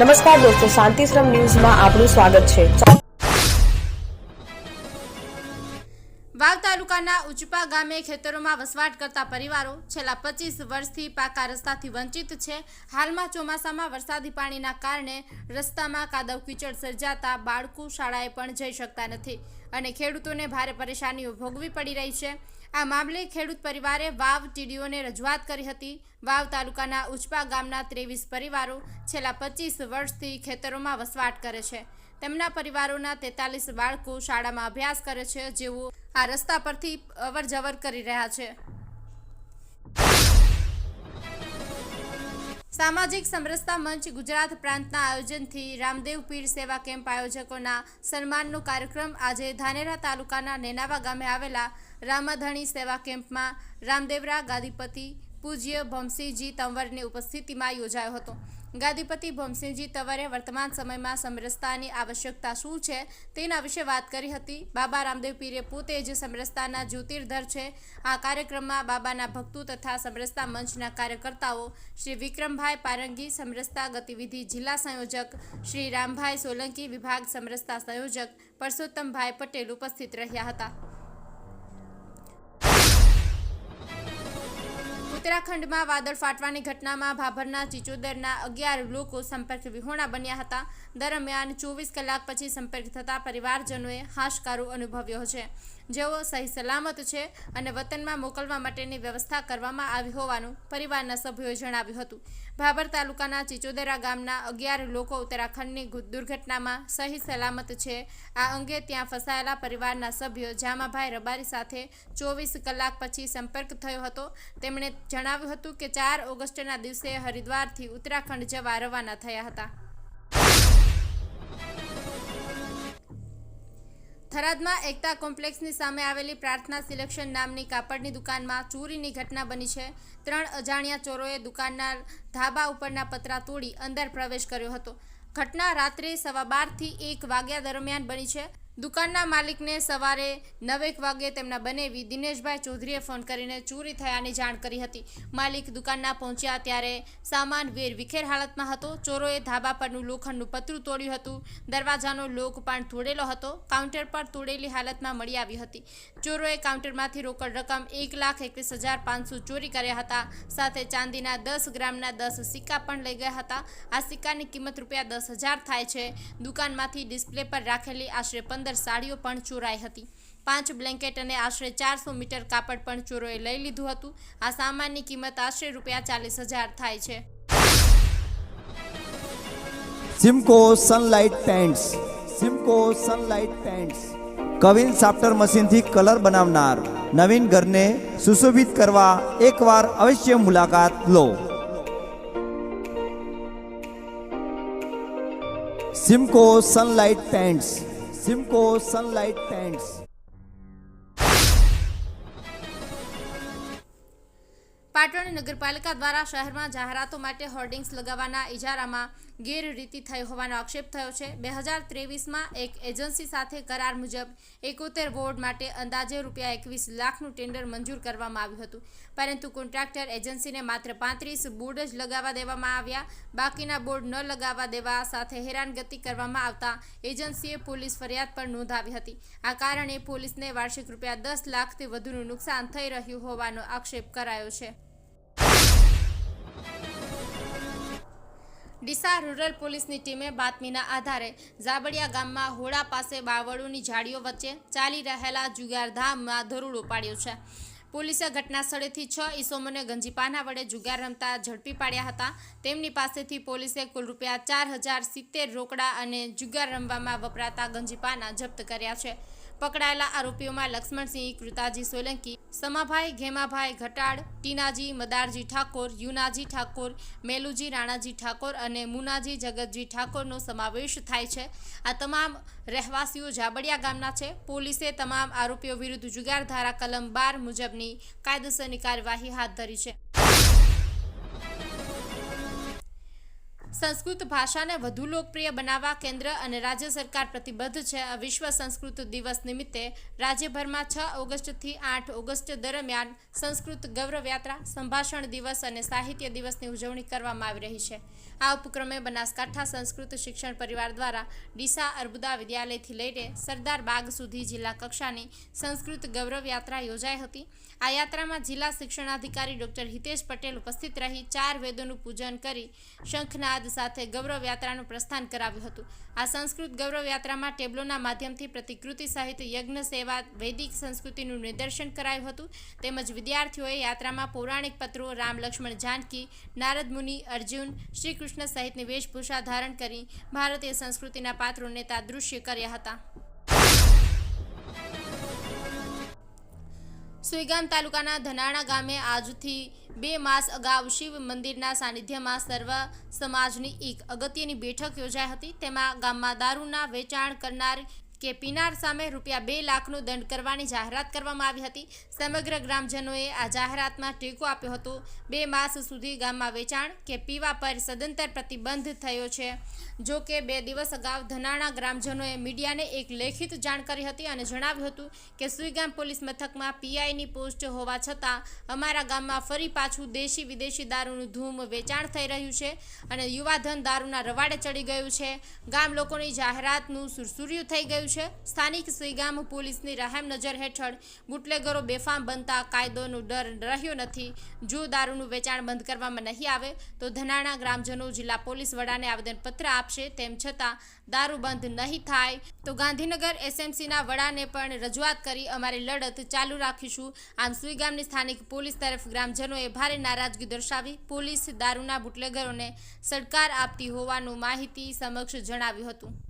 નમસ્કાર દોસ્તો શાંતિશ્રમ ન્યૂઝમાં આપનું સ્વાગત છે. વાવ તાલુકાના ઉચપા ગામે ખેતરોમાં વસવાટ કરતા પરિવારો છેલ્લા પચીસ વર્ષથી પાકા રસ્તાથી વંચિત છે. હાલમાં ચોમાસામાં વરસાદી પાણીના કારણે રસ્તામાં કાદવ કીચડ સર્જાતા બાળકો શાળાએ પણ જઈ શકતા નથી અને ખેડૂતોને ભારે પરેશાનીઓ ભોગવી પડી રહી છે. આ મામલે ખેડૂત પરિવારે વાવ ટીડીઓને રજૂઆત કરી હતી. વાવ તાલુકાના ઉચપા ગામના ત્રેવીસ પરિવારો છેલ્લા પચીસ વર્ષથી ખેતરોમાં વસવાટ કરે છે. તેમના પરિવારોના તેતાલીસ બાળકો શાળામાં અભ્યાસ કરે છે, જેઓ આ રસ્તા પરથી અવર કરી રહ્યા છે. સામાજિક સમરસતા મંચ ગુજરાત પ્રાંતના આયોજનથી રામદેવ પીર સેવા કેમ્પ આયોજકોના સન્માનનો કાર્યક્રમ આજે ધાનેરા તાલુકાના નેનાવા ગામે આવેલા રામાધણી સેવા કેમ્પમાં રામદેવરા ગાદીપતિ પૂજ્ય ભમસિંહજી તંવરની ઉપસ્થિતિમાં યોજાયો હતો. ગાદીપતિ ભમસિંહજી તવરે વર્તમાન સમયમાં સમરસતાની આવશ્યકતા શું છે તેના વિશે વાત કરી હતી. બાબા રામદેવ પીરે પોતે જ સમરસતાના જ્યોતિર્ધર છે. આ કાર્યક્રમમાં બાબાના ભક્તો તથા સમરસતા મંચના કાર્યકર્તાઓ શ્રી વિક્રમભાઈ પારંગી, સમરસતા ગતિવિધિ જિલ્લા સંયોજક શ્રી રામભાઈ સોલંકી, વિભાગ સમરસતા સંયોજક પરસોત્તમભાઈ પટેલ ઉપસ્થિત રહ્યા હતા. ઉત્તરાખંડમાં વાદળ ફાટવાની ઘટનામાં ભાભરના ચિચોદરના અગિયાર લોકો સંપર્ક વિહોણા બન્યા હતા. દરમિયાન ચોવીસ કલાક પછી સંપર્ક થતા પરિવારજનોએ હાશકારો અનુભવ્યો છે. જેઓ સહી સલામત છે અને વતનમાં મોકલવા માટેની વ્યવસ્થા કરવામાં આવી હોવાનું પરિવારના સભ્યોએ જણાવ્યું હતું. ભાભર તાલુકાના ચિચોદરા ગામના અગિયાર લોકો ઉત્તરાખંડની દુર્ઘટનામાં સહી સલામત છે. આ અંગે ત્યાં ફસાયેલા પરિવારના સભ્યો જામાભાઈ રબારી સાથે ચોવીસ કલાક પછી સંપર્ક થયો હતો. તેમણે જણાવ્યું હતું કે ચાર ઓગસ્ટના દિવસે હરિદ્વારથી ઉત્તરાખંડ જવા રવાના થયા હતા. થરાદમાં એકતા કોમ્પ્લેક્સની સામે આવેલી પ્રાર્થના સિલેક્શન નામની કાપડની દુકાનમાં ચોરીની ઘટના બની છે. ત્રણ અજાણ્યા ચોરોએ દુકાનના ધાબા ઉપરના પતરા તોડી અંદર પ્રવેશ કર્યો હતો. ઘટના રાત્રે સવા બારથી એક વાગ્યા દરમિયાન બની છે. દુકાનના માલિકને સવારે નવેક વાગે તેમના બનેવી દિનેશભાઈ ચૌધરીએ ફોન કરીને ચોરી થયાની જાણ કરી હતી. માલિક દુકાનના પહોંચ્યા ત્યારે સામાન વેર વિખેર હાલતમાં હતો. ચોરોએ ધાબા પરનું લોખંડનું પતરું તોડ્યું હતું. દરવાજાનો લોક પણ તોડેલો હતો. કાઉન્ટર પર તોડેલી હાલતમાં મળી આવી હતી. ચોરોએ કાઉન્ટરમાંથી રોકડ રકમ એક લાખ એકવીસ હજાર પાંચસો ચોરી કર્યા હતા. સાથે ચાંદીના દસ ગ્રામના દસ સિક્કા પણ લઈ ગયા હતા. આ સિક્કાની કિંમત રૂપિયા દસ હજાર થાય છે. દુકાનમાંથી ડિસ્પ્લે પર રાખેલી આશરે પંદર સાડીઓ પણ ચોરાઈ હતી. પાંચ બ્લેન્કેટ અને આશરે ચારસો મીટર કાપડ પણ ચોરોએ લઈ લીધું હતું. આ સામાનની કિંમત આશરે રૂપિયા ચાલીસ હજાર થાય છે. Simco sunlight paints Simco sunlight paints queen સાફ્ટર મશીનથી કલર બનાવનાર નવીન ઘરને સુશોભિત કરવા એકવાર અવશ્ય મુલાકાત લો. Simco sunlight pants Simco sunlight pants Patan નગરપાલિકા દ્વારા શહેરમાં જાહેરાતો માટે હોર્ડિંગ્સ લગાવવાના ઇજારામાં ગેરરીતિ થઈ હોવાનો આક્ષેપ થયો છે. બે હજાર ત્રેવીસમાં એક એજન્સી સાથે કરાર મુજબ એકોતેર વોર્ડ માટે અંદાજે રૂપિયા એકવીસ લાખનું ટેન્ડર મંજૂર કરવામાં આવ્યું હતું. પરંતુ કોન્ટ્રાક્ટર એજન્સીને માત્ર પાંત્રીસ બોર્ડ જ લગાવવા દેવામાં આવ્યા. બાકીના બોર્ડ ન લગાવવા દેવા સાથે હેરાનગતિ કરવામાં આવતા એજન્સીએ પોલીસ ફરિયાદ પણ નોંધાવી હતી. આ કારણે પોલીસને વાર્ષિક રૂપિયા દસ લાખથી વધુનું નુકસાન થઈ રહ્યું હોવાનો આક્ષેપ કરાયો છે. ડીસા રૂરલ પોલીસની ટીમે બાતમીના આધારે ઝાબડિયા ગામમાં હોડા પાસે બાવળોની ઝાડીઓ વચ્ચે ચાલી રહેલા જુગારધામમાં દરોડો પાડ્યો છે. પોલીસે ઘટના સ્થળેથી છ ઈસોમોને ગંજીપાના વડે જુગાર રમતા ઝડપી પાડ્યા હતા. તેમની પાસેથી પોલીસે કુલ રૂપિયા ચાર હજાર સિત્તેર રોકડા અને જુગાર રમવામાં વપરાતા ગંજીપાના જપ્ત કર્યા છે. પકડાયેલા આરોપીઓમાં લક્ષ્મણસિંહ, કૃતાજી સોલંકી, સમાભાઈ ઘેમાભાઈ ઘટાડ, ટીનાજી મદારજી ઠાકોર, યુનાજી ઠાકોર, મેલુજી રાણાજી ઠાકોર અને મુનાજી જગતજી ઠાકોરનો સમાવેશ થાય છે. આ તમામ રહેવાસીઓ જાબડિયા ગામના છે. પોલીસે તમામ આરોપીઓ વિરુદ્ધ જુગાર ધારા કલમ બાર મુજબની કાયદેસરની કાર્યવાહી હાથ ધરી છે. સંસ્કૃત ભાષાને વધુ લોકપ્રિય બનાવવા કેન્દ્ર અને રાજ્ય સરકાર પ્રતિબદ્ધ છે. વિશ્વ સંસ્કૃત દિવસ નિમિત્તે રાજ્યભરમાં છ ઓગસ્ટથી આઠ ઓગસ્ટ દરમિયાન સંસ્કૃત ગૌરવ યાત્રા સંભાષણ દિવસ અને સાહિત્ય દિવસની ઉજવણી કરવામાં આવી રહી છે. આ ઉપક્રમે બનાસકાંઠા સંસ્કૃત શિક્ષણ પરિવાર દ્વારા ડીસા અર્બુદા વિદ્યાલયથી લઈને સરદાર બાગ સુધી જિલ્લા કક્ષાની સંસ્કૃત ગૌરવ યાત્રા યોજાઈ હતી. આ યાત્રામાં જિલ્લા શિક્ષણાધિકારી ડોક્ટર હિતેશ પટેલ ઉપસ્થિત રહી, ચાર વેદોનું પૂજન કરી શંખનાદ સાથે ગૌરવ યાત્રાનું પ્રસ્થાન કરાવ્યું હતું. આ સંસ્કૃત ગૌરવ યાત્રામાં ટેબ્લોના માધ્યમથી પ્રતિકૃતિ સહિત યજ્ઞ સેવા, વૈદિક સંસ્કૃતિનું નિદર્શન કરાયું હતું. તેમજ વિદ્યાર્થીઓએ યાત્રામાં પૌરાણિક પત્રો, રામ લક્ષ્મણ જાનકી, નારદ મુનિ, અર્જુન, શ્રીકૃષ્ણ સહિતની વેશભૂષા ધારણ કરી ભારતીય સંસ્કૃતિના પાત્રોને તાદૃશ્ય કર્યા હતા. સુઈગામ તાલુકાના ધનાણા ગામે આજથી બે માસ અગાઉ શિવ મંદિરના સાનિધ્યમાં સર્વ સમાજની એક અગત્યની બેઠક યોજાઈ હતી. તેમાં ગામમાં દારૂના વેચાણ કરનાર કે પીનાર સામે રૂપિયા બે લાખનો દંડ કરવાની જાહેરાત કરવામાં આવી હતી. સમગ્ર ગ્રામજનોએ આ જાહેરાતમાં ટેકો આપ્યો હતો. બે માસ સુધી ગામમાં વેચાણ કે પીવા પર સદંતર પ્રતિબંધ થયો છે. જો કે બે દિવસ અગાઉ ધનાણા ગ્રામજનોએ મીડિયાને એક લેખિત જાણ કરી હતી અને જણાવ્યું હતું કે સુઈગામ પોલીસ મથકમાં પીઆઈની પોસ્ટ હોવા છતાં અમારા ગામમાં ફરી પાછું દેશી વિદેશી દારૂનું ધૂમ વેચાણ થઈ રહ્યું છે અને યુવાધન દારૂના રવાડે ચડી ગયું છે. ગામ લોકોની જાહેરાતનું સુરસુર્યું થઈ ગયું છે. સ્થાનિક સુઈગામ પોલીસની રહેમ નજર હેઠળ બુટલેગરો બેફામ બનતા કાયદોનો ડર રહ્યો નથી. જો દારૂનું વેચાણ બંધ કરવામાં નહીં આવે તો ધનાણા ગ્રામજનો જિલ્લા પોલીસ વડાને આવેદનપત્ર આપશે. તેમ છતાં દારૂ બંધ નહીં થાય તો ગાંધીનગર એસએમસીના વડાને પણ રજૂઆત કરી અમારી લડત ચાલુ રાખીશું. આમ સુઈગામની સ્થાનિક પોલીસ તરફ ગ્રામજનોએ ભારે નારાજગી દર્શાવી પોલીસ દારૂના બુટલેગરોને સરકાર આપતી હોવાનું માહિતી સમક્ષ જણાવ્યું હતું.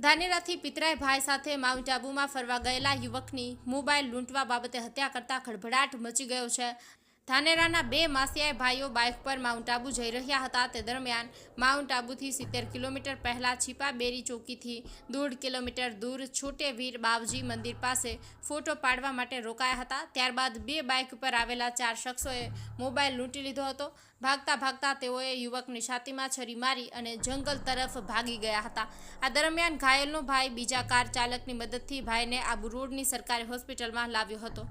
ધાનેરાથી પિતરાય ભાઈ સાથે માઉન્ટ આબુમાં ફરવા ગયેલા યુવકની મોબાઈલ લૂંટવા બાબતે હત્યા કરતા ખળભળાટ મચી ગયો છે. ધાનેરાના બે માસિયાએ ભાઈઓ બાઇક પર માઉન્ટ આબુ જઈ રહ્યા હતા. તે દરમિયાન માઉન્ટ આબુથી સિત્તેર કિલોમીટર પહેલાં છીપા બેરી ચોકીથી દોઢ કિલોમીટર દૂર છોટે વીર બાવજી મંદિર પાસે ફોટો પાડવા માટે રોકાયા હતા. ત્યારબાદ બે બાઇક પર આવેલા ચાર શખ્સોએ મોબાઈલ લૂંટી લીધો હતો. ભાગતા ભાગતા તેઓએ યુવકની છાતીમાં છરી મારી અને જંગલ તરફ ભાગી ગયા હતા. આ દરમિયાન ઘાયલનો ભાઈ બીજા કાર ચાલકની મદદથી ભાઈને આબુ રોડની સરકારી હોસ્પિટલમાં લાવ્યો હતો.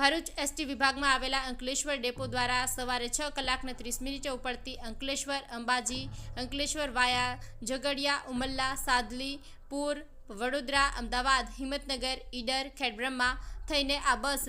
ભરૂચ એસટી વિભાગમાં આવેલા અંકલેશ્વર ડેપો દ્વારા સવારે છ કલાકને ત્રીસ મિનિટે ઉપડતી અંકલેશ્વર અંબાજી, અંકલેશ્વર વાયા, ઝઘડિયા, ઉમલ્લા, સાદલી, પૂર, વડોદરા, અમદાવાદ, હિંમતનગર, ઈડર, ખેડબ્રહ્મા થઈને આ બસ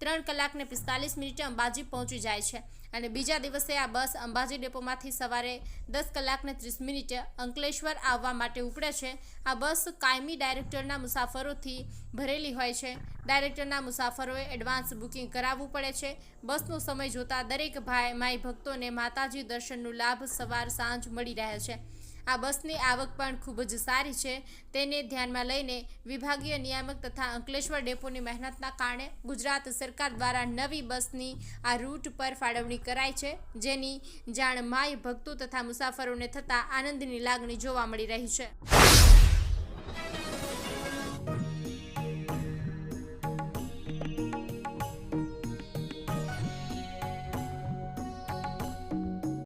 ત્રણ કલાકને પિસ્તાલીસ મિનિટે અંબાજી પહોંચી જાય છે. અને બીજા દિવસે આ બસ અંબાજી ડેપોમાંથી સવારે દસ કલાકને ત્રીસ મિનિટે અંકલેશ્વર આવવા માટે ઉપડે છે. આ બસ કાયમી ડાયરેક્ટરના મુસાફરોથી ભરેલી હોય છે. ડાયરેક્ટરના મુસાફરોએ એડવાન્સ બુકિંગ કરાવવું પડે છે. બસનો સમય જોતા દરેક ભાઈ, માઈ ભક્તોને માતાજી દર્શનનો લાભ સવાર સાંજ મળી રહે છે. આ બસની આવક પણ ખૂબ જ સારી છે. તેને ધ્યાનમાં લઈને વિભાગીય નિયામક તથા અંકલેશ્વર ડેપોની મહેનતના કારણે ગુજરાત સરકાર દ્વારા નવી બસની આ રૂટ પર ફાળવણી કરાઈ છે, જેની જાણ માય ભક્તો તથા મુસાફરોને થતાં આનંદની લાગણી જોવા મળી રહી છે.